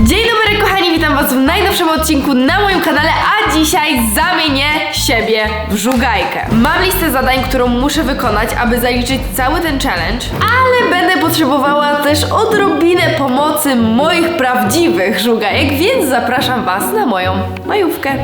Dzień dobry kochani, witam was w najnowszym odcinku na moim kanale, a dzisiaj zamienię siebie w żugajkę. Mam listę zadań, którą muszę wykonać, aby zaliczyć cały ten challenge, ale będę potrzebowała też odrobinę pomocy moich prawdziwych żugajek, więc zapraszam was na moją majówkę.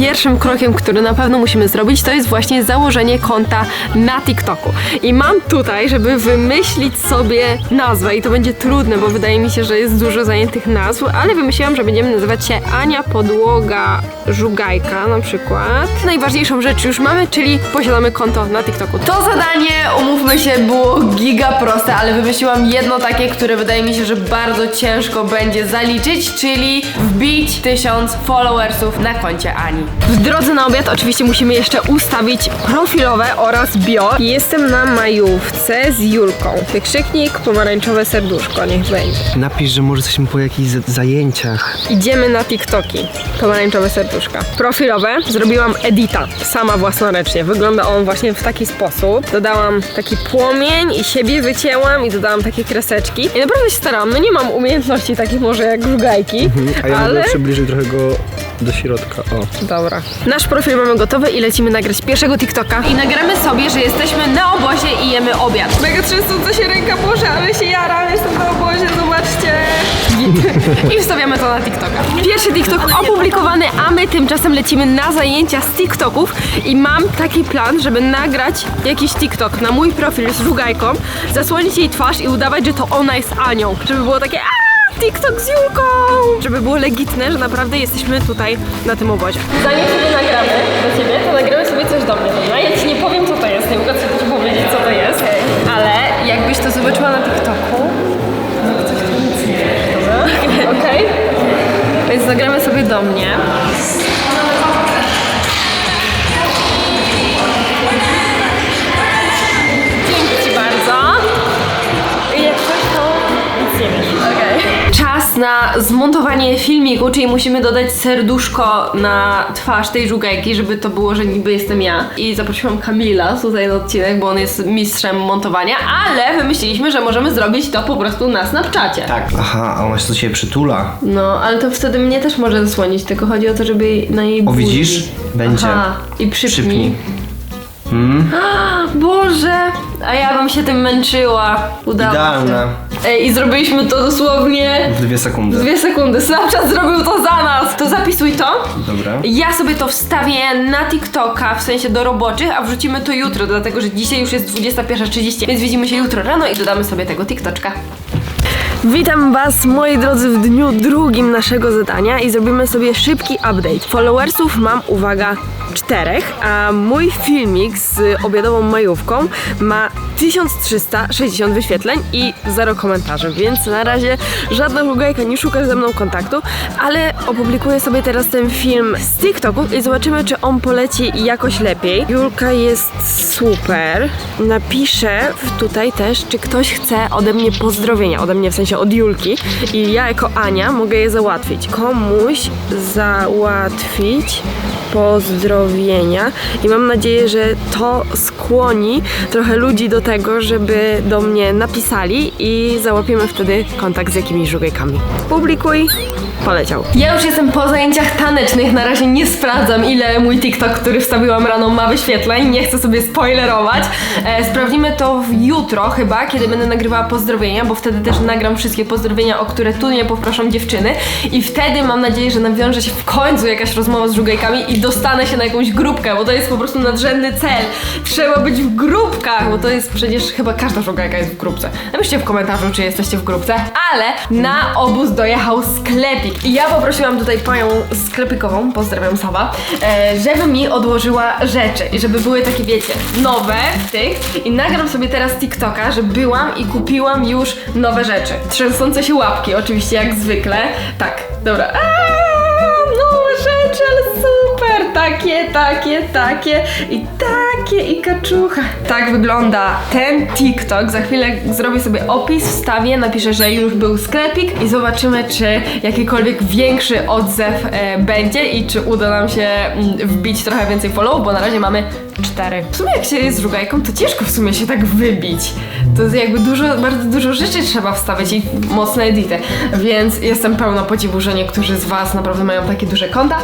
Pierwszym krokiem, który na pewno musimy zrobić, to jest właśnie założenie konta na TikToku. I mam tutaj, żeby wymyślić sobie nazwę i to będzie trudne, bo wydaje mi się, że jest dużo zajętych nazw, ale wymyśliłam, że będziemy nazywać się Ania Podłoga Żugajka na przykład. Najważniejszą rzecz już mamy, czyli posiadamy konto na TikToku. To zadanie, umówmy się, było giga proste, ale wymyśliłam jedno takie, które wydaje mi się, że bardzo ciężko będzie zaliczyć, czyli wbić tysiąc followersów na koncie Ani. W drodze na obiad oczywiście musimy jeszcze ustawić profilowe oraz bio. Jestem na majówce z Julką. Wykrzyknik, pomarańczowe serduszko, niech będzie. Napisz, że może jesteśmy po jakichś zajęciach. Idziemy na TikToki. Pomarańczowe serduszka. Profilowe zrobiłam edita, sama własnoręcznie. Wygląda on właśnie w taki sposób. Dodałam taki płomień i siebie wycięłam i dodałam takie kreseczki. I naprawdę się starałam. No nie mam umiejętności takich może jak żugajki, A ja ale... mogę przybliżyć trochę go do środka. O. Dobra. Nasz profil mamy gotowy i lecimy nagrać pierwszego TikToka. I nagramy sobie, że jesteśmy na obozie i jemy obiad. Mega trzęsąca się ręka, Boże, ale się jaram, jestem na obozie, zobaczcie. I wstawiamy to na TikToka. Pierwszy TikTok opublikowany, a my tymczasem lecimy na zajęcia z TikToków i mam taki plan, żeby nagrać jakiś TikTok na mój profil z żugajką, zasłonić jej twarz i udawać, że to ona jest Anią. Żeby było takie "Aaa, TikTok z Julką! Żeby było legitne, że naprawdę jesteśmy tutaj na tym obozie. Zanim sobie nagramy do ciebie, to nagramy sobie coś do mnie, dobra? Ja ci nie powiem, co to jest, nie mogę ci powiedzieć, co to jest, ale jakbyś to zobaczyła na TikToku, no coś tu nic nie wiesz, dobra? Okej? Więc nagramy sobie do mnie. Czas na zmontowanie filmiku, czyli musimy dodać serduszko na twarz tej żugajki, żeby to było, że niby jestem ja. I zaprosiłam Kamila tutaj na odcinek, bo on jest mistrzem montowania, ale wymyśliliśmy, że możemy zrobić to po prostu na Snapchacie. Tak. Aha, a ona się do ciebie przytula. No, ale to wtedy mnie też może zasłonić, tylko chodzi o to, żeby jej- na jej O, buzi. widzisz? Będzie. Aha, i przypnij. Przypnij. Hmm? Boże, a ja bym się tym męczyła. Udało Idealne. się. Ej, i zrobiliśmy to dosłownie W dwie sekundy. dwie sekundy. Snapchat zrobił to za nas. To zapisuj to. Dobra. Ja sobie to wstawię na TikToka, w sensie do roboczych, a wrzucimy to jutro, dlatego że dzisiaj już jest 21.30, więc widzimy się jutro rano i dodamy sobie tego TikToczka. Witam Was, moi drodzy, w dniu drugim naszego zadania i zrobimy sobie szybki update. Followersów mam, uwaga, czterech, a mój filmik z obiadową majówką ma 1360 wyświetleń i zero komentarzy, więc na razie żadna żugajka nie szuka ze mną kontaktu, ale opublikuję sobie teraz ten film z TikToku i zobaczymy, czy on poleci jakoś lepiej. Julka jest super. Napiszę tutaj też, czy ktoś chce ode mnie pozdrowienia, ode mnie w sensie od Julki i ja jako Ania mogę je załatwić. Komuś załatwić pozdrowienia i mam nadzieję, że to skłoni trochę ludzi do tego, żeby do mnie napisali i załapiemy wtedy kontakt z jakimiś żugajkami. Publikuj! Poleciał. Ja już jestem po zajęciach tanecznych, na razie nie sprawdzam ile mój TikTok, który wstawiłam rano ma wyświetleń, nie chcę sobie spoilerować. E, sprawdzimy to jutro chyba, kiedy będę nagrywała pozdrowienia, bo wtedy też nagram wszystkie pozdrowienia, o które tu mnie poproszą dziewczyny i wtedy mam nadzieję, że nawiąże się w końcu jakaś rozmowa z żugajkami i dostanę się na jakąś grupkę, bo to jest po prostu nadrzędny cel. Trzeba być w grupkach, bo to jest przecież chyba każda żugajka jest w grupce. Napiszcie w komentarzu, czy jesteście w grupce, ale na obóz dojechał sklepik i ja poprosiłam tutaj panią sklepikową, pozdrawiam Saba, e, żeby mi odłożyła rzeczy i żeby były takie, wiecie, nowe tych i nagram sobie teraz TikToka, że byłam i kupiłam już nowe rzeczy. Trzęsące się łapki, oczywiście jak zwykle. Tak, dobra. Aaaa, nowe rzeczy, ale super! Takie, takie, takie i tak takie i kaczucha. Tak wygląda ten TikTok. Za chwilę zrobię sobie opis, wstawię, napiszę, że już był sklepik i zobaczymy, czy jakikolwiek większy odzew e, będzie i czy uda nam się mm, wbić trochę więcej follow, bo na razie mamy cztery. W sumie jak się jest żugajką, to ciężko w sumie się tak wybić. To jest jakby dużo, bardzo dużo rzeczy trzeba wstawiać i mocne edity, więc jestem pełna podziwu, że niektórzy z Was naprawdę mają takie duże konta.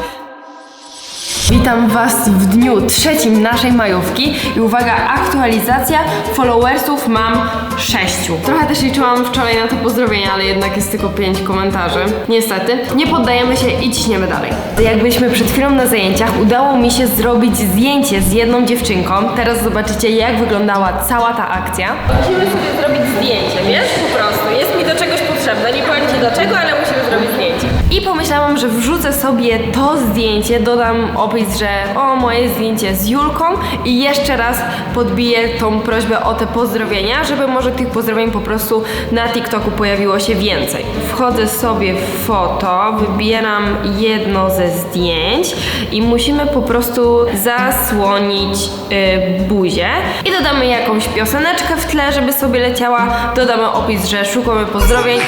Witam Was w dniu trzecim naszej majówki i uwaga, aktualizacja followersów mam sześciu. Trochę też liczyłam wczoraj na te pozdrowienia, ale jednak jest tylko pięć komentarzy. Niestety, nie poddajemy się i ciśniemy dalej. Jak byliśmy przed chwilą na zajęciach, udało mi się zrobić zdjęcie z jedną dziewczynką. Teraz zobaczycie, jak wyglądała cała ta akcja. Musimy sobie zrobić zdjęcie, wiesz? Po prostu. Jest mi do czegoś potrzebne. Nie powiem Ci do czego, ale zrobić zdjęcie. I pomyślałam, że wrzucę sobie to zdjęcie, dodam opis, że o, moje zdjęcie z Julką i jeszcze raz podbiję tą prośbę o te pozdrowienia, żeby może tych pozdrowień po prostu na TikToku pojawiło się więcej. Wchodzę sobie w foto, wybieram jedno ze zdjęć i musimy po prostu zasłonić y, buzię i dodamy jakąś pioseneczkę w tle, żeby sobie leciała. Dodamy opis, że szukamy pozdrowień.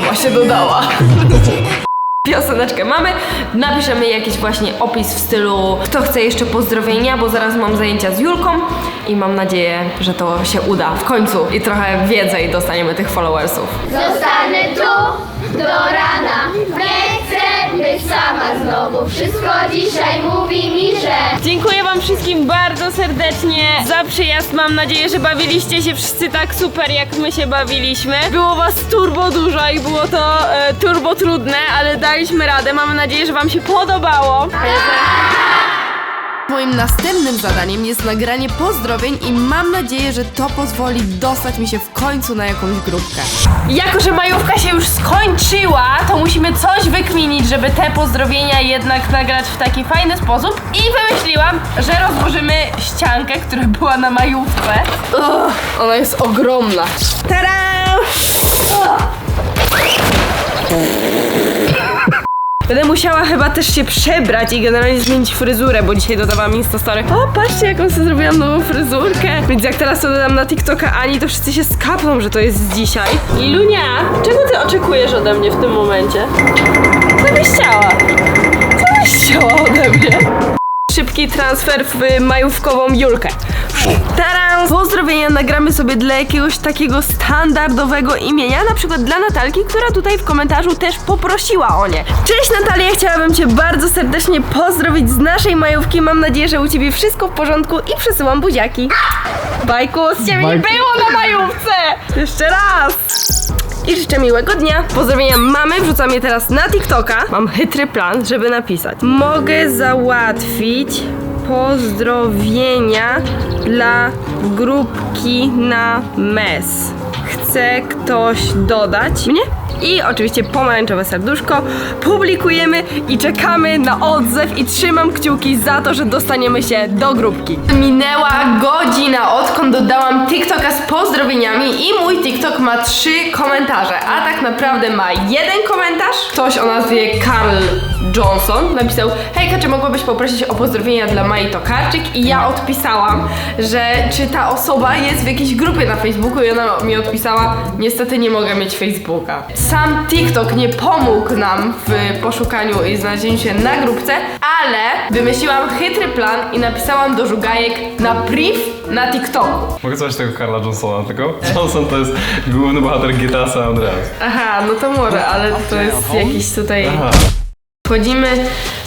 Sama się dodała. Pioseneczkę mamy, napiszemy jakiś właśnie opis w stylu kto chce jeszcze pozdrowienia, bo zaraz mam zajęcia z Julką i mam nadzieję, że to się uda w końcu i trochę więcej dostaniemy tych followersów. Zostanę tu do rana. Być sama znowu. Wszystko dzisiaj mówi mi, że Dziękuję wam wszystkim bardzo serdecznie za przyjazd. Mam nadzieję, że bawiliście się wszyscy tak super, jak my się bawiliśmy. Było was turbo dużo i było to e, turbo trudne, ale daliśmy radę. Mamy nadzieję, że wam się podobało. Moim następnym zadaniem jest nagranie pozdrowień i mam nadzieję, że to pozwoli dostać mi się w końcu na jakąś grupkę. Jako, że majówka się już skończyła, to musimy coś wykminić, żeby te pozdrowienia jednak nagrać w taki fajny sposób. I wymyśliłam, że rozłożymy ściankę, która była na majówce. Ugh, ona jest ogromna. Tada! Będę musiała chyba też się przebrać i generalnie zmienić fryzurę, bo dzisiaj dodawałam Instastory. O, patrzcie jaką sobie zrobiłam nową fryzurkę. Więc jak teraz to dodam na TikToka Ani, to wszyscy się skapną, że to jest dzisiaj. Lunia, czego ty oczekujesz ode mnie w tym momencie? Co byś chciała? Co byś chciała ode mnie? Szybki transfer w majówkową Julkę. Taram! Pozdrowienia nagramy sobie dla jakiegoś takiego standardowego imienia, na przykład dla Natalki, która tutaj w komentarzu też poprosiła o nie. Cześć Natalia, chciałabym Cię bardzo serdecznie pozdrowić z naszej majówki. Mam nadzieję, że u Ciebie wszystko w porządku i przesyłam buziaki. Bajku, z Ciebie nie Bajku. było na majówce! Jeszcze raz! I życzę miłego dnia. Pozdrowienia mamy, wrzucam je teraz na TikToka. Mam chytry plan, żeby napisać. Mogę załatwić pozdrowienia dla grupki na mes. Chce ktoś dodać mnie? I oczywiście pomarańczowe serduszko. Publikujemy i czekamy na odzew i trzymam kciuki za to, że dostaniemy się do grupki. Minęła godzina odkąd dodałam TikToka z pozdrowieniami i mój TikTok ma trzy komentarze, a tak naprawdę ma jeden komentarz. Ktoś o nazwie Karl Johnson napisał Hejka, czy mogłabyś poprosić o pozdrowienia dla Mai Tokarczyk? I ja odpisałam, że czy ta osoba jest w jakiejś grupie na Facebooku i ona mi odpisała niestety nie mogę mieć Facebooka. Sam TikTok nie pomógł nam w poszukaniu i znalezieniu się na grupce, ale wymyśliłam chytry plan i napisałam do żugajek na priv na TikToku. Mogę coś tego Karla Johnsona, tylko Johnson to jest główny bohater GTA San Andreas. Aha, no to może, ale to jest jakiś tutaj... Aha. Wchodzimy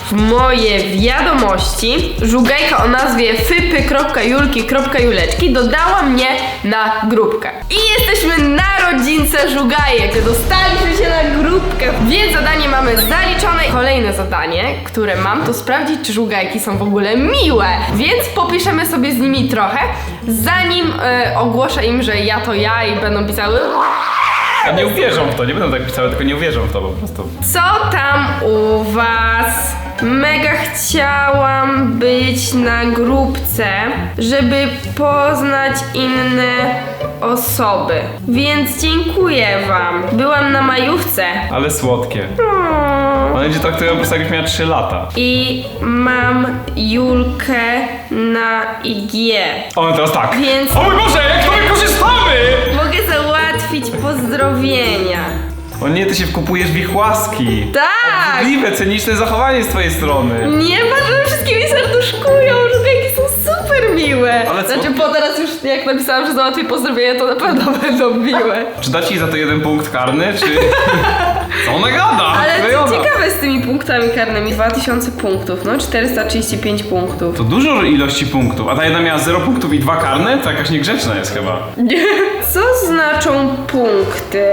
w moje wiadomości. Żugajka o nazwie fypy.julki.juleczki dodała mnie na grupkę. I jesteśmy na rodzince żugajek. Dostaliśmy się na grupkę, więc zadanie mamy zaliczone. Kolejne zadanie, które mam, to sprawdzić, czy żugajki są w ogóle miłe. Więc popiszemy sobie z nimi trochę, zanim e, ogłoszę im, że ja to ja i będą pisały A nie uwierzą w to, nie będą tak pisały, tylko nie uwierzą w to po prostu. Co tam u was? Mega chciałam być na grupce, żeby poznać inne osoby. Więc dziękuję wam. Byłam na majówce. Ale słodkie. O. One cię traktują po prostu jakbyś miała 3 lata. I mam Julkę na IG. One teraz tak. Więc- O mój Boże, jak to wykorzystamy! Mogę załatwić pozdrowienia. O nie, ty się wkupujesz w ich łaski. Tak! Obrzydliwe, cyniczne zachowanie z twojej strony. Nie że wszystkie mi serduszkują, jakie są super miłe. Ale co? Znaczy, po teraz już jak napisałam, że załatwię pozdrowienia, to na pewno będą miłe. Czy da ci za to jeden punkt karny, czy... Co ona gada? Ale co Klejona. ciekawe z tymi punktami karnymi, 2000 punktów, no 435 punktów. To dużo ilości punktów, a ta jedna miała 0 punktów i dwa karne? To jakaś niegrzeczna jest chyba. Co znaczą punkty?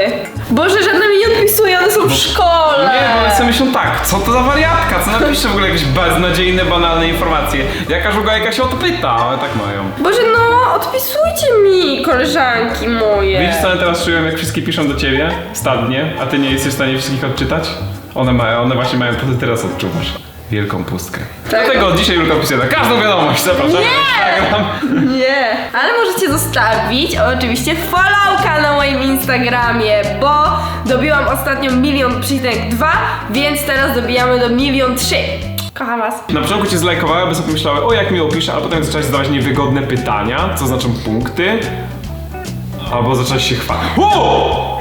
Boże, żadne mi nie odpisują, one są w szkole. Nie, bo one sobie myślą tak, co to za wariatka, co napisze w ogóle jakieś beznadziejne, banalne informacje. Jaka żugajka się o to pyta, ale tak mają. Boże, no, odpisujcie mi, koleżanki moje. Widzisz co one teraz czują, jak wszystkie piszą do ciebie, stadnie, a ty nie jesteś w stanie wszystkich odczytać? One mają, one właśnie mają, to ty teraz odczuwasz. Wielką pustkę. Tak. Dlatego dzisiaj Julka pisuje na każdą wiadomość, zapraszam na Instagram. Nie, ale możecie zostawić oczywiście followka na moim Instagramie, bo dobiłam ostatnio milion przecinek dwa, więc teraz dobijamy do milion trzy. Kocham was. Na początku cię zlajkowały, aby sobie myślały, o jak miło pisze, a potem zaczęłaś zadawać niewygodne pytania, co znaczą punkty, albo zaczęłaś się chwalić. O!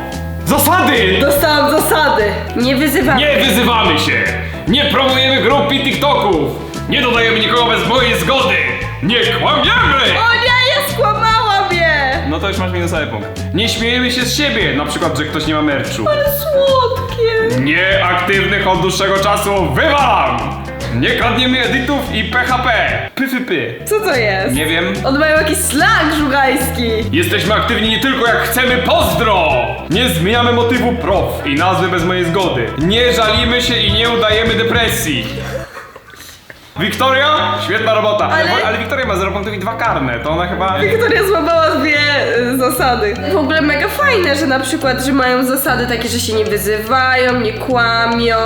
Zasady! Dostałam zasady. Nie wyzywam. Nie wyzywamy się! Nie promujemy grup i TikToków! Nie dodajemy nikogo bez mojej zgody! Nie kłamiemy! O nie, ja skłamałam je! No to już masz minusowy punkt. Nie śmiejemy się z siebie, na przykład, że ktoś nie ma merczu. Ale słodkie. Nieaktywnych od dłuższego czasu wywalam! Nie kradniemy editów i PHP. Pyfypy. Co to jest? Nie wiem. On mają jakiś slang żugajski. Jesteśmy aktywni nie tylko jak chcemy pozdro! Nie zmieniamy motywu prof i nazwy bez mojej zgody. Nie żalimy się i nie udajemy depresji. Wiktoria? Świetna robota. Ale, Ale- ale Wiktoria ma 0 punktów i 2 karne. To ona chyba... Wiktoria złamała dwie y, zasady. W ogóle mega fajne, że na przykład, że mają zasady takie, że się nie wyzywają, nie kłamią.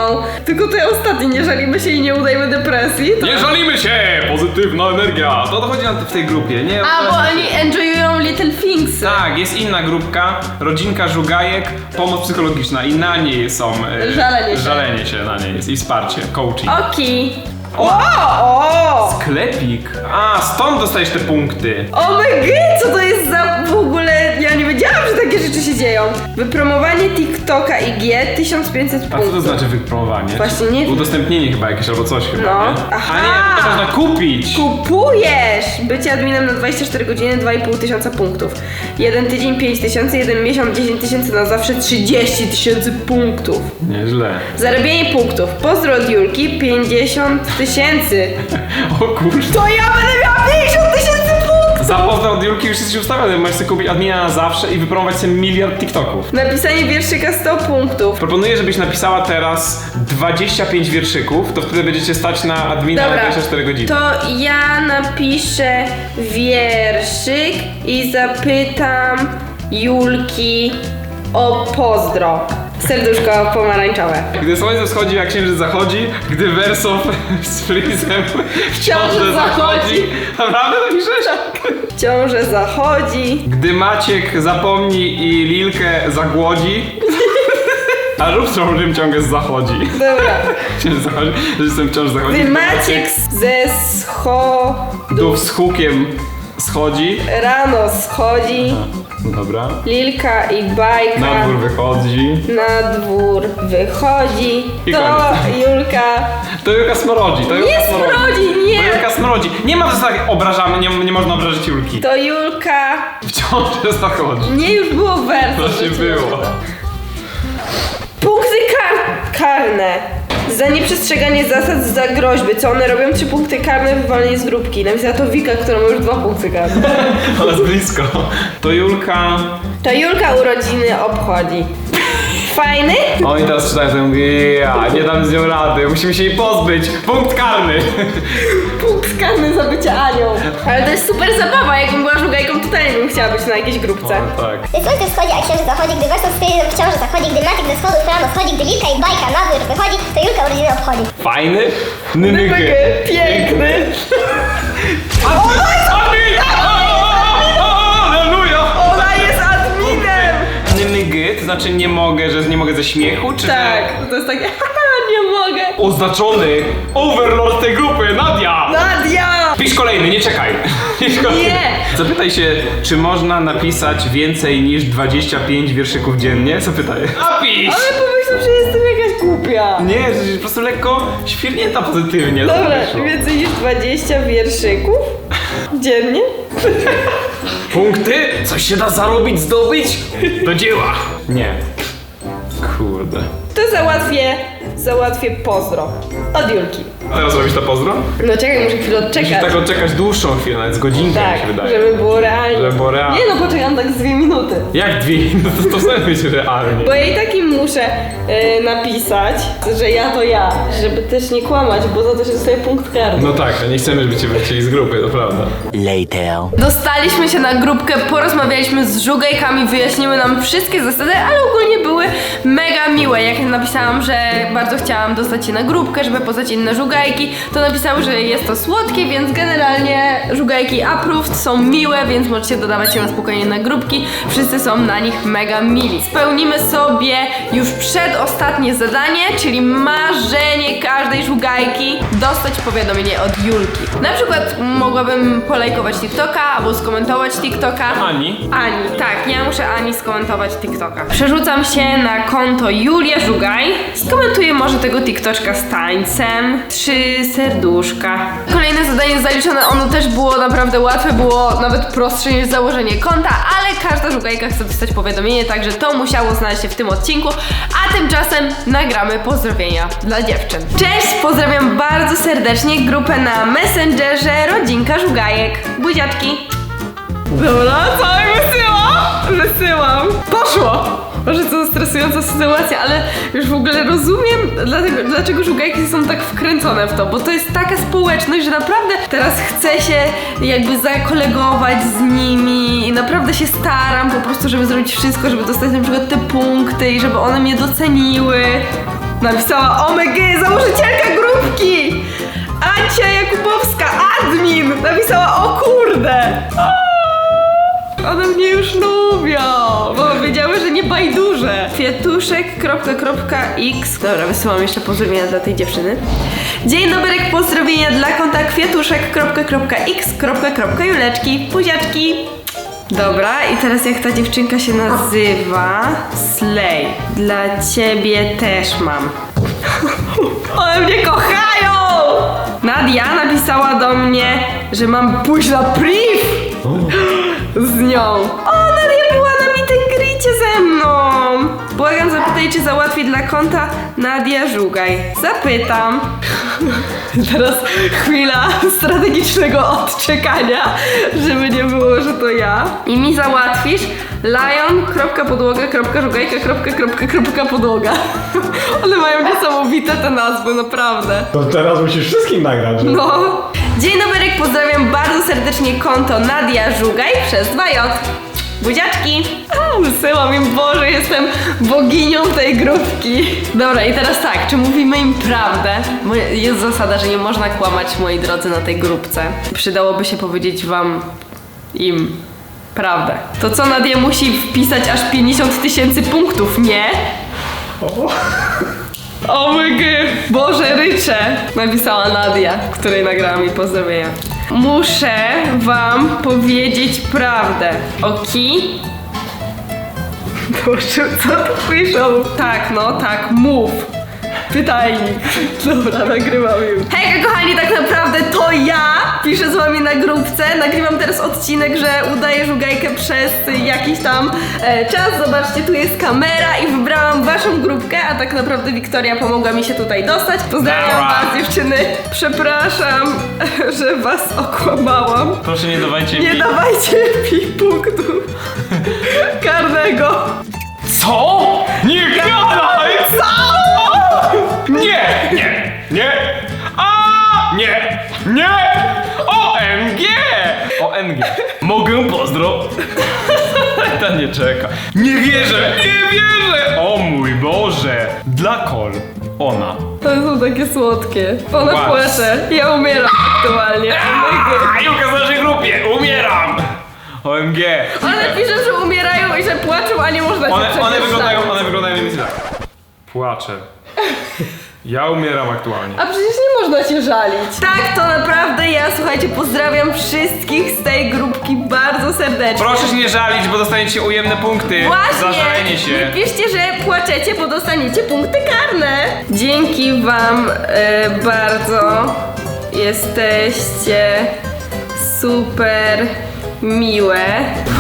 Tylko te ostatnie, nie żalimy się i nie udajemy depresji. To... Nie żalimy się! Pozytywna energia. To dochodzi nam w tej grupie, nie? A, bo oni enjoyują little things. Tak, jest inna grupka, rodzinka żugajek, pomoc psychologiczna i na niej są... e, Żalenie się. Żalenie się na niej jest i wsparcie, coaching. Oki. O, o! Sklepik. A, stąd dostajesz te punkty. O my god, co to jest za w ogóle... Ja nie wiedziałam, że takie rzeczy się dzieją. Wypromowanie TikToka IG 1500 A co punktów. to znaczy wypromowanie? Właśnie nie wiem. Udostępnienie chyba jakieś albo coś chyba, No. nie? Aha. A nie, to można kupić. Kupujesz! Bycie adminem na 24 godziny 2,5 tysiąca punktów. Jeden tydzień 5 tysięcy, jeden miesiąc 10 tysięcy, na zawsze 30 tysięcy punktów. Nieźle. Zarabianie punktów. Pozdro od Julki 50 tysięcy. O kurczę. To ja będę miała 50 tysięcy punktów! Za pozdro od Julki już jesteś ustawiony, możesz sobie kupić admina na zawsze i wypromować sobie miliard TikToków. Napisanie wierszyka 100 punktów. Proponuję, żebyś napisała teraz 25 wierszyków, to wtedy będziecie stać na admina na Dobra, 24 godziny. to ja napiszę wierszyk i zapytam Julki o pozdro. Serduszko pomarańczowe. Gdy słońce wschodzi, a księżyc zachodzi, gdy wersow z frizem w ciąży zachodzi. Naprawdę to piszesz? Ciąże zachodzi. Gdy Maciek zapomni i Lilkę zagłodzi. A rób rym ciągle z zachodzi. Dobra. Księżyc zachodzi, że jestem wciąż zachodzi. Gdy Maciek ze scho... Dół z hukiem schodzi. rano schodzi, dobra. Lilka i Bajka Na dwór wychodzi. na dwór wychodzi, I to koniec. Julka To Julka smrodzi. To Julka nie smrodzi, To nie! Julka smrodzi. Nie ma zasady obrażamy, nie, nie można obrażać Julki. To Julka... Wciąż zachodzi. Nie, już było werso. To się było. Punkty kar karne. Za nieprzestrzeganie zasad, za groźby. Co one robią? Trzy punkty karne, wywalenie z grupki. Napisała to Wika, która ma już dwa punkty karne. Ale blisko. To Julka. To Julka urodziny obchodzi. Fajny? Oni teraz czytają, to ja mówię, ja, nie dam z nią rady, musimy się jej pozbyć. Punkt karny. Punkt karny za bycie Anią. Ale to jest super zabawa, jakbym była żugajką, totalnie bym chciała być na jakiejś grupce. tak. Gdy słońce wschodzi, a księżyc zachodzi, gdy Wesoł stwierdził, że książę zachodzi, gdy Maciek ze schodów rano schodzi, gdy Lilka i Bajka na dwór wychodzi, to Julka urodziny obchodzi. Fajny? Nynyky. Piękny. Admin! Aleluja! Znaczy nie mogę, że nie mogę ze śmiechu, czy Tak, to jest takie, nie mogę. Oznaczony overlord tej grupy, Nadia! Nadia! Pisz kolejny, nie czekaj. Pisz kolejny. Nie. Zapytaj się, czy można napisać więcej niż 25 wierszyków dziennie? Zapytaj. Napisz! Ale pomyślał, że jestem jakaś głupia. Nie, że po prostu lekko świrnięta pozytywnie. Dobra, więcej niż 20 wierszyków dziennie? Punkty? Coś się da zarobić, zdobyć? Do dzieła! Nie. Kurde. To załatwię, załatwię pozdro. Od Julki. A teraz robisz to pozdro? No czekaj, muszę chwilę Musisz odczekać. tak odczekać dłuższą chwilę, nawet z godzinkę mi Tak, się wydaje. żeby było realnie. Żeby było realnie. Nie no, poczekam tak z dwie minuty. Jak dwie? No to, to sobie być realnie. Bo ja i tak im muszę e, napisać, że ja to ja, żeby też nie kłamać, bo za to się dostaje punkt karny. No tak, a nie chcemy, żeby cię wycięli z grupy, to prawda. Dostaliśmy się na grupkę, porozmawialiśmy z żugajkami, wyjaśniły nam wszystkie zasady, ale ogólnie były mega miłe. Jak napisałam, że bardzo chciałam dostać się na grupkę, żeby poznać inne żugajki, to napisały, że jest to słodkie, więc generalnie żugajki approved są miłe, więc możecie dodawać się na spokojnie na grupki. Wszyscy są na nich mega mili. Spełnimy sobie już przedostatnie zadanie, czyli marzenie każdej żugajki dostać powiadomienie od Julki. Na przykład mogłabym polajkować TikToka albo skomentować TikToka. Ani? Ani, tak, ja muszę Ani skomentować TikToka. Przerzucam się na konto Julia Żugaj. Skomentuję może tego TikToczka z tańcem. Trzy serduszka. Kolejne zadanie zaliczone, ono też było naprawdę łatwe, było nawet prostsze niż założenie konta, ale każda żugajka chce dostać powiadomienie, także to musiało znaleźć się w tym odcinku. A tymczasem nagramy pozdrowienia dla dziewczyn. Cześć, pozdrawiam bardzo serdecznie grupę na Messengerze Rodzinka Żugajek. Buziaczki! Dobra, co? Może to stresująca sytuacja, ale już w ogóle rozumiem, dlatego, dlaczego żugajki są tak wkręcone w to, bo to jest taka społeczność, że naprawdę teraz chcę się jakby zakolegować z nimi i naprawdę się staram po prostu, żeby zrobić wszystko, żeby dostać na przykład te punkty i żeby one mnie doceniły. Napisała OMG, założycielka grupki! Ancia Jakubowska, admin! Napisała o kurde! One mnie już lubią, bo wiedziały, że nie bajduże. Kwiatuszek.x Dobra, wysyłam jeszcze pozdrowienia dla tej dziewczyny. Dzień dobry, pozdrowienia dla konta kwiatuszek.x.juleczki, puziaczki. Dobra, i teraz jak ta dziewczynka się nazywa? Slay. Dla ciebie też mam. One mnie kochają! Nadia napisała do mnie, że mam pójść na priv z nią. O, Nadia była na greetie ze mną. Błagam, zapytaj, czy załatwi dla konta Nadia Żugaj. Zapytam. Teraz chwila strategicznego odczekania, żeby nie było, że to ja. I mi załatwisz lion.podłoga.żugajka.podłoga. One mają niesamowite te nazwy, naprawdę. To teraz musisz wszystkim nagrać. że- No. Dzień dobry, pozdrawiam bardzo serdecznie konto Nadia Żugaj przez 2J. Buziaczki! A, wysyłam im, Boże, jestem boginią tej grupki. Dobra, i teraz tak, czy mówimy im prawdę? Jest zasada, że nie można kłamać, moi drodzy, na tej grupce. Przydałoby się powiedzieć wam im prawdę. To co Nadia musi wpisać aż 50 tysięcy punktów, nie? O my g, Boże ryczę, napisała Nadia, której nagrałam mi pozdrowienia. Muszę wam powiedzieć prawdę, oki? Boże, co tu piszą? Tak, no, tak, mów. Pytajnik. Dobra, nagrywam już. Hejka kochani, tak naprawdę to ja piszę z wami na grupce. Nagrywam teraz odcinek, że udaję żugajkę przez jakiś tam e, czas. Zobaczcie, tu jest kamera i wybrałam waszą grupkę, a tak naprawdę Wiktoria pomogła mi się tutaj dostać. Pozdrawiam Dała. was dziewczyny. Przepraszam, że was okłamałam. Proszę nie dawajcie Nie mi... dawajcie mi punktu karnego. Co? Nie gadaj! Co? Nie, nie, nie! A, nie, nie! OMG! OMG. Mogę pozdro. Ta nie czeka. Nie wierzę, nie wierzę! O mój Boże! Dla Kol. Ona. To są takie słodkie. Ona Wow. płacze. Ja umieram aktualnie. A Julka w naszej grupie! Umieram! OMG. One piszą, że umierają i że płaczą, a nie można się One, przecież one wyglądają, one wyglądają mniej więcej tak. Płaczę. Ja umieram aktualnie. A przecież nie można się żalić. Tak, to naprawdę ja, słuchajcie, pozdrawiam wszystkich z tej grupki bardzo serdecznie. Proszę się nie żalić, bo dostaniecie ujemne punkty za żalenie Właśnie! się. Nie piszcie, że płaczecie, bo dostaniecie punkty karne. Dzięki wam e, bardzo. Jesteście super miłe.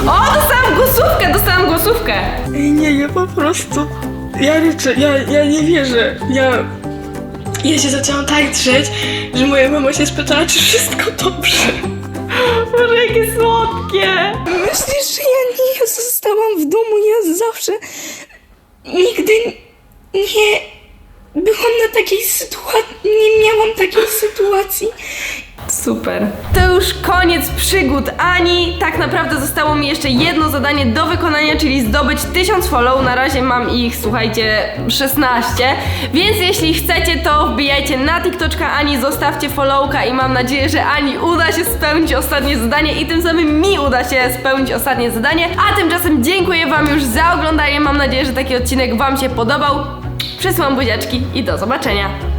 O, dostałam głosówkę, dostałam głosówkę. Ej, nie, ja po prostu. Ja liczę, ja, ja nie wierzę. Ja. Ja się zaczęłam tak drzeć, że moja mama się spytała, czy wszystko dobrze. Boże, jakie słodkie. Myślisz, że ja nie zostałam w domu? Ja zawsze. Nigdy nie byłam na takiej sytuacji. Nie miałam takiej sytuacji. Super. To już koniec przygód Ani. Tak naprawdę zostało mi jeszcze jedno zadanie do wykonania, czyli zdobyć 1000 follow. Na razie mam ich, słuchajcie, 16. Więc jeśli chcecie, to wbijajcie na TikToczka Ani, zostawcie followka i mam nadzieję, że Ani uda się spełnić ostatnie zadanie i tym samym mi uda się spełnić ostatnie zadanie. A tymczasem dziękuję Wam już za oglądanie. Mam nadzieję, że taki odcinek Wam się podobał. Przesyłam buziaczki i do zobaczenia.